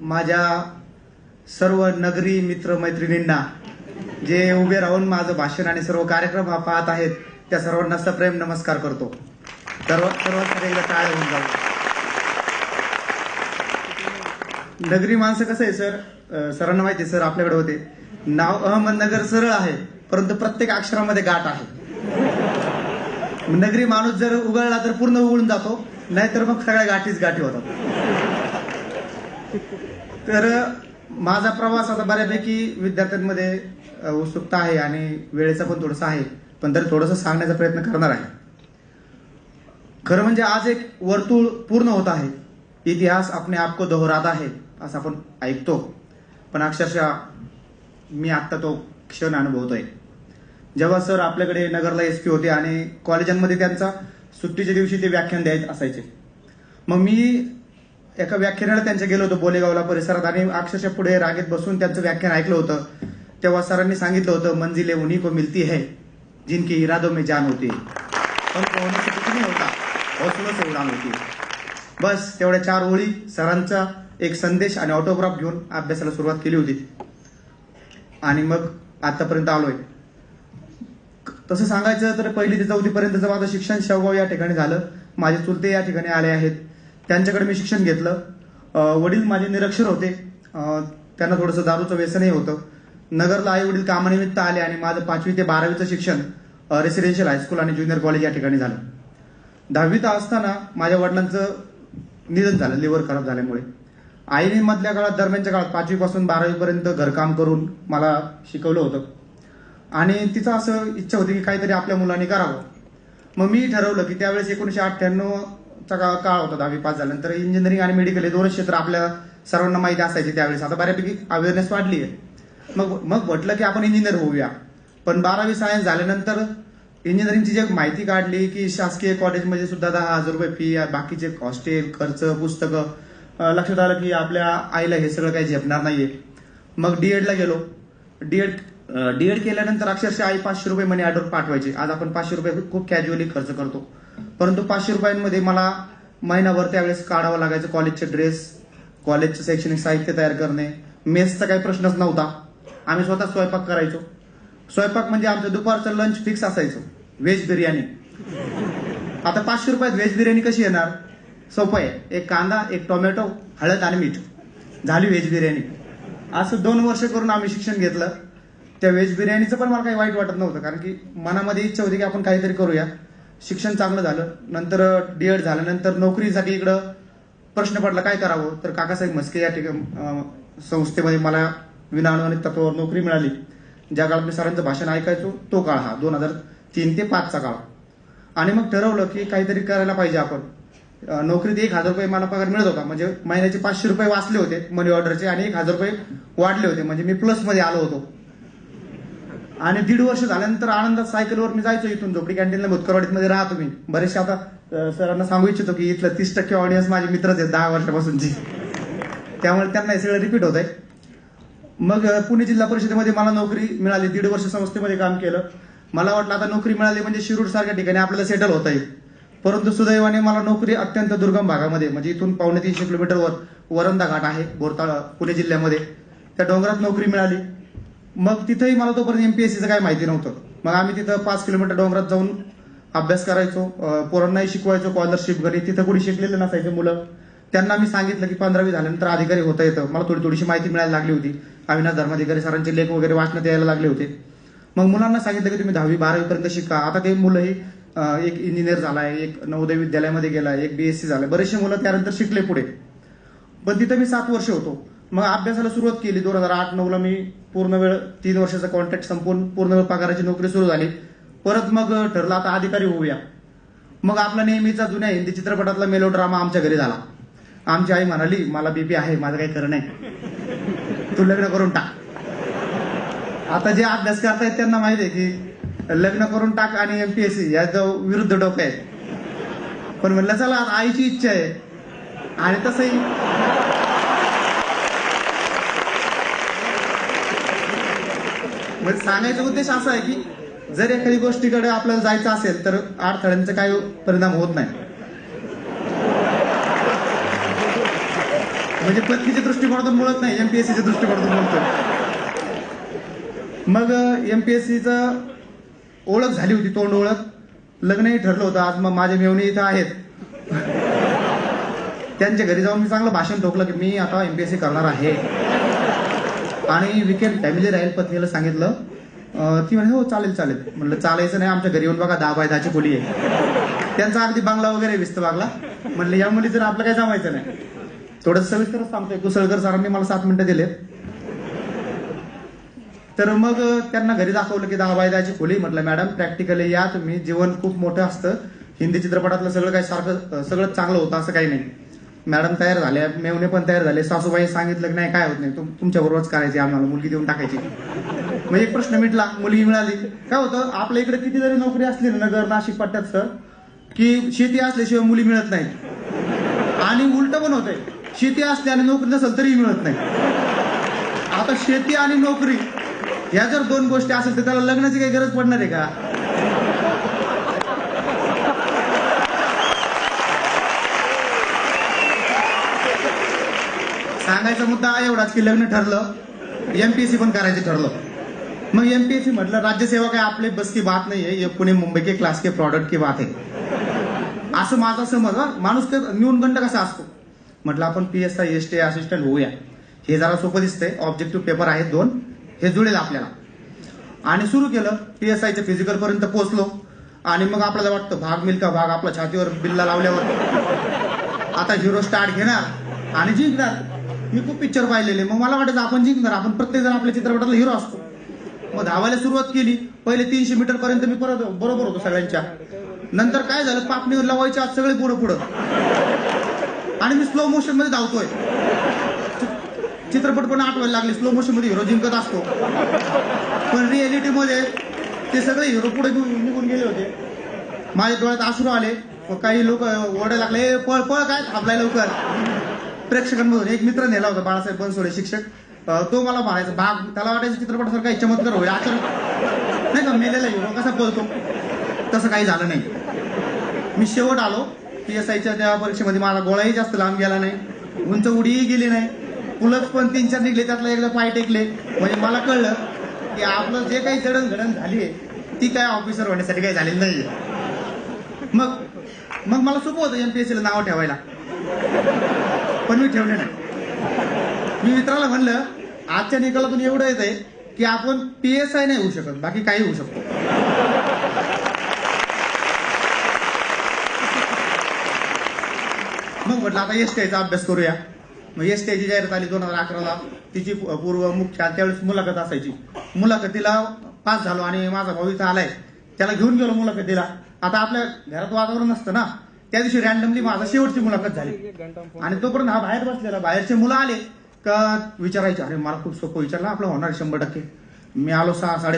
माझ्या सर्व नगरी मित्र मैत्रिणींना जे उभे राहून माझं भाषण आणि सर्व कार्यक्रम हा पाहत आहेत त्या सर्वांना सप्रेम नमस्कार करतो. सर्व सर्वांसाठी एकदा टाळ्या होऊन जाऊ. नगरी माणसं कसं आहे सर? सरांना माहिती आहे सर आपल्याकडे होते. नाव अहमदनगर सरळ आहे परंतु प्रत्येक अक्षरामध्ये गाठ आहे. नगरी माणूस जर उघडला तर पूर्ण उघडून जातो नाहीतर मग सगळ्या गाठीच गाठी होतात. तर माझा प्रवास आता बऱ्यापैकी विद्यार्थ्यांमध्ये उत्सुकता आहे आणि वेळेचा पण थोडासा आहे. पण तर थोडंसं सांगण्याचा प्रयत्न करणार आहे. खरं म्हणजे आज एक वर्तुळ पूर्ण होत आहे. इतिहास अपने आपको दोहरात आहे असं आपण ऐकतो. पण अक्षरशः मी आत्ता तो क्षण अनुभवतोय. जेव्हा सर आपल्याकडे नगरला एस पी होते आणि कॉलेजांमध्ये त्यांचा सुट्टीच्या दिवशी ते व्याख्यान द्यायचं असायचे. मग मी एका व्याख्यानाला त्यांच्या गेलो होतो बोलेगावला परिसरात. आणि अक्षरशः पुढे रागेत बसून त्यांचं व्याख्यान ऐकलं होतं. तेव्हा सरांनी सांगितलं होतं मंजिले उन्हीं को मिलती है जिनकी इरादों में जान होती पण होने कुठे नाही होता. हौसलों उडान होती बस तेवढ्या चार ओळी सरांचा एक संदेश आणि ऑटोग्राफ घेऊन अभ्यासाला सुरुवात केली होती. आणि मग आतापर्यंत आलोय. तसं सांगायचं तर पहिली ते चौथीपर्यंतचं माझं शिक्षण शेवगाव या ठिकाणी झालं. माझे चुलते या ठिकाणी आले आहेत. त्यांच्याकडे मी शिक्षण घेतलं. वडील माझे निरक्षर होते. त्यांना थोडंसं दारूचं व्यसनही होतं. नगरला आई वडील कामानिमित्त आले आणि माझं पाचवी ते बारावीचं शिक्षण रेसिडेन्शियल हायस्कूल आणि ज्युनियर कॉलेज या ठिकाणी झालं. दहावीत असताना माझ्या वडिलांचं निधन झालं लिव्हर खराब झाल्यामुळे. आईने मधल्या काळात दरम्यानच्या काळात पाचवीपासून बारावीपर्यंत घरकाम करून मला शिकवलं होतं. आणि तिचं असं इच्छा होती की काहीतरी आपल्या मुलांनी करावं. मग मी ठरवलं की त्यावेळेस एकोणीसशे अठ्ठ्याण्णव काळ काळ होता दहावी पास झाल्यानंतर इंजिनिअरिंग आणि मेडिकल हे दोनच क्षेत्र आपल्या सर्वांना माहिती असायचे त्यावेळेस. आता बऱ्यापैकी अवेअरनेस वाढली आहे मग मग म्हटलं की आपण इंजिनियर होऊया. पण बारावी सायन्स झाल्यानंतर इंजिनिअरिंगची जी माहिती काढली की शासकीय कॉलेजमध्ये सुद्धा दहा हजार रुपये फी बाकीचे हॉस्टेल खर्च पुस्तकं लक्षात आलं की आपल्या आईला हे सगळं काही झेपणार नाहीये. मग डीएडला गेलो. डीएड डीएड केल्यानंतर अक्षरशः आई पाचशे रुपये मनी ऑर्डर पाठवायची. आज आपण पाचशे रुपये खूप कॅज्युअली खर्च करतो. परंतु पाचशे रुपयांमध्ये मला महिनाभर त्यावेळेस काढावं लागायचं कॉलेजचे ड्रेस कॉलेजचे शैक्षणिक साहित्य तयार करणे. मेसचा काही प्रश्नच नव्हता. आम्ही स्वतः स्वयंपाक करायचो. स्वयंपाक म्हणजे आमचं दुपारचं लंच फिक्स असायचं. व्हेज बिर्याणी. आता पाचशे रुपयात व्हेज बिर्याणी कशी येणार? सोपं आहे. एक कांदा एक टोमॅटो हळद आणि मीठ. झाली व्हेज बिर्याणी. असं दोन वर्ष करून आम्ही शिक्षण घेतलं. त्या व्हेज बिर्याणीचं पण मला काही वाईट वाटत नव्हतं. कारण की मनामध्ये इच्छा होती की आपण काहीतरी करूया. शिक्षण चांगलं झालं नंतर डीएड झाल्यानंतर नोकरीसाठी इकडं प्रश्न पडला काय करावं? तर काकासाहेब म्हस्के या ठिकाणी संस्थेमध्ये मला विनाअनुमानित तत्वावर नोकरी मिळाली. ज्या काळात मी सरांचं भाषण ऐकायचो तो काळ हा दोन हजार तीन ते पाचचा काळ. आणि मग ठरवलं की काहीतरी करायला पाहिजे आपण. नोकरीत एक हजार रुपये मला पगार मिळत होता. म्हणजे महिन्याचे पाचशे रुपये वाचले होते मनी ऑर्डरचे आणि एक हजार रुपये वाढले होते. म्हणजे मी प्लसमध्ये आलो होतो. आणि दीड वर्ष झाल्यानंतर आनंदात सायकलवर मी जायचो इथून झोपडी कॅन्टीनला भूतकरवाडीमध्ये राहतो मी. बरेचसे आता सरांना सांगू इच्छितो की इथलं तीस टक्के ऑडियन्स माझे मित्रच आहेत दहा वर्षापासूनची. त्यामुळे त्यांना हे सगळं रिपीट होत आहे मग पुणे जिल्हा परिषदेमध्ये मला नोकरी मिळाली दीड वर्ष संस्थेमध्ये काम केलं. मला वाटलं आता नोकरी मिळाली म्हणजे शिरूर सारख्या ठिकाणी आपल्याला सेटल होता येईल. परंतु सुदैवाने मला नोकरी अत्यंत दुर्गम भागामध्ये म्हणजे इथून पावणे तीनशे किलोमीटरवर वरंदा घाट आहे बोरताळ पुणे जिल्ह्यामध्ये. त्या डोंगरात नोकरी मिळाली. मग तिथेही मला तोपर्यंत एमपीएससीचं काय माहिती नव्हतं. मग आम्ही तिथं पाच किलोमीटर डोंगरात जाऊन अभ्यास करायचो. पोरांनाही शिकवायचो स्कॉलरशिप घरी. तिथं कुणी शिकलेले नसायचे मुलं. त्यांना मी सांगितलं की पंधरावी झाल्यानंतर अधिकारी होता येतं. मला थोडी थोडीशी माहिती मिळायला लागली होती. अविनाश धर्माधिकारी सरांचे लेख वगैरे वाचण्यात यायला लागले होते. मग मुलांना सांगितलं की तुम्ही दहावी बारावीपर्यंत शिका. आता ते मुलंही एक इंजिनियर झालाय एक नवोदय विद्यालयामध्ये गेलाय एक बीएससी झालाय. बरेचसे मुलं त्यानंतर शिकले पुढे. पण तिथं मी सात वर्ष होतो. मग अभ्यासाला सुरुवात केली. दोन हजार आठ नऊला मी पूर्ण वेळ तीन वर्षाचा कॉन्ट्रॅक्ट संपून पूर्ण वेळ पगाराची नोकरी सुरू झाली. परत मग ठरलं आता अधिकारी होऊया. मग आपला नेहमीचा जुन्या हिंदी चित्रपटातला मेलो ड्रामा आमच्या घरी झाला. आमची आई म्हणाली मला बीपी आहे माझं काही करणं नाही. तू लग्न करून टाक. आता जे अभ्यास करतायत त्यांना माहिती आहे की लग्न करून टाक आणि एमपीएससी याचं विरुद्ध डोकं आहे. पण म्हणलं चला आता आईची इच्छा आहे. आणि तसंही. म्हणजे सांगायचा उद्देश असा आहे की जर एखादी गोष्टीकडे आपल्याला जायचं असेल तर अडथळ्यांचा काही परिणाम होत नाही. म्हणजे पत्नीच्या दृष्टिकोनातून बोलत नाही एमपीएससीच्या दृष्टिकोनातून बोलतो मग एमपीएससीचं ओळख झाली होती तोंड ओळख. लग्नही ठरलं होतं आज मग माझे मेवणे इथं आहेत. त्यांच्या घरी जाऊन मी चांगलं भाषण ठोकलं की मी आता एमपीएससी करणार आहे. आणि विकेट फॅमिली राहील पत्नीला सांगितलं ती म्हणे हो चालेल चालेल. म्हणलं चालायचं नाही आमच्या घरी येऊन बघा दहा बाय दहाची खोली आहे. त्यांचा अगदी बांगला वगैरे विस्त बागला. म्हणलं या मुलीचं आपलं काही जमायचं नाही. थोडं सविस्तरच सांगतोय. कुसळकर सरांनी मला सात मिनिटं दिले तर मग त्यांना घरी दाखवलं की दहा बाय दहाची खोली म्हटलं मॅडम प्रॅक्टिकली या तुम्ही. जीवन खूप मोठं असतं. हिंदी चित्रपटातलं सगळं काही सारखं सगळं चांगलं होतं असं काही नाही. मॅडम तयार झाल्या मेवणे पण तयार झाले सासूबाई सांगितलं की नाही काय होत नाही तुमच्या बरोबरच करायची आम्हाला मुलगी देऊन टाकायची. मग एक प्रश्न मिटला मुलगी मिळाली. काय होतं आपल्या इकडे किती जरी नोकरी असली ना नगर नाशिक पट्ट्यात सर की शेती असल्याशिवाय मुली मिळत नाहीत. आणि उलट पण होतंय शेती असली आणि नोकरी नसेल तरीही मिळत नाही. आता शेती आणि नोकरी ह्या जर दोन गोष्टी असेल तर त्याला लग्नाची काही गरज पडणार आहे का? सांगायचा मुद्दा एवढाच की लग्न ठरलं एमपीएससी पण करायचं ठरलं. मग एमपीएससी म्हटलं राज्यसेवा काय आपले बस की बात नाही आहे पुणे मुंबई के क्लास के प्रॉडक्ट की बात आहे. असं माझा समज माणूस तर न्यूनगंड कसा असतो? म्हटलं आपण P S I S T assistant होऊया. हे जरा सोपं दिसतंय ऑब्जेक्टिव्ह पेपर आहेत दोन हे जुळेल आपल्याला. आणि सुरू केलं पी एस आयच्या फिजिकल पर्यंत पोहोचलो. आणि मग आपल्याला वाटतं भाग मिलका भाग? आपल्या छातीवर बिल्ला लावल्यावर. आता हिरो स्टार्ट घेणार आणि जिंकणार. मी खूप पिक्चर पाहिलेले. मग मला वाटायचं आपण जिंकणार. आपण प्रत्येक जण आपल्या चित्रपटातला हिरो असतो. मग धावायला सुरुवात केली. पहिले तीनशे मीटर पर्यंत मी परत बरोबर होतो सगळ्यांच्या. नंतर काय झालं? पापणीवर लावायच्या आज सगळे पुढं पुढं. आणि मी स्लो मोशनमध्ये धावतोय. चित्रपट पण आठवायला लागले. स्लो मोशनमध्ये हिरो जिंकत असतो. पण रिअलिटी मध्ये ते सगळे हिरो पुढे निघून निघून गेले होते. माझ्या डोळ्यात आसरू आले. काही लोक ओरडायला लागले पळ पळ काय थांबलाय लवकर? प्रेक्षकांमधून एक मित्र नेला होता बाळासाहेब बनसोडे शिक्षक. तो मला म्हणायचा भाग त्याला वाटायचं चित्रपट काही चमत्कार होईल अचानक नाही का मेलेला हिरो कसा बोलतो तसं काही झालं नाही. मी शेवट आलो पी एस आयच्या त्या परीक्षेमध्ये माझा गोळाही जास्त लांब गेला नाही. उंच उडीही गेली नाही. पुलच पण तीन चार निघले त्यातला एकदा पाय टेकले. म्हणजे मला कळलं की आपलं जे काही जडणघडण झाली आहे ती काय ऑफिसर होण्यासाठी काही झालेली नाही मग मग मला सोपं होतं एमपीएससीला नाव ठेवायला. पण मी ठेवले नाही. मी मित्राला म्हणलं आजच्या निकालातून एवढं येत आहे की आपण पी एस आय नाही होऊ शकत बाकी काही होऊ शकतो. मग म्हटलं आता एस टीचा अभ्यास करूया. मग एस टीची जाहिरात आली दोन हजार अकराला. तिची पूर्व मुख्य त्यावेळेस मुलाखत असायची. मुलाखतीला पास झालो आणि माझा भाऊ इथं आलाय. त्याला घेऊन गेलो मुलाखतीला. आता आपल्या घरात वातावरण नसतं ना. त्या दिवशी रॅन्डमली माझा शेवटची मुलाखत झाली. आणि तोपर्यंत हा बाहेर बसलेला बाहेरचे मुलं आले का विचारायचे अरे मला खूप सोपं विचारलं आपलं होणार शंभर टक्के. मी आलो सहा साडेसहा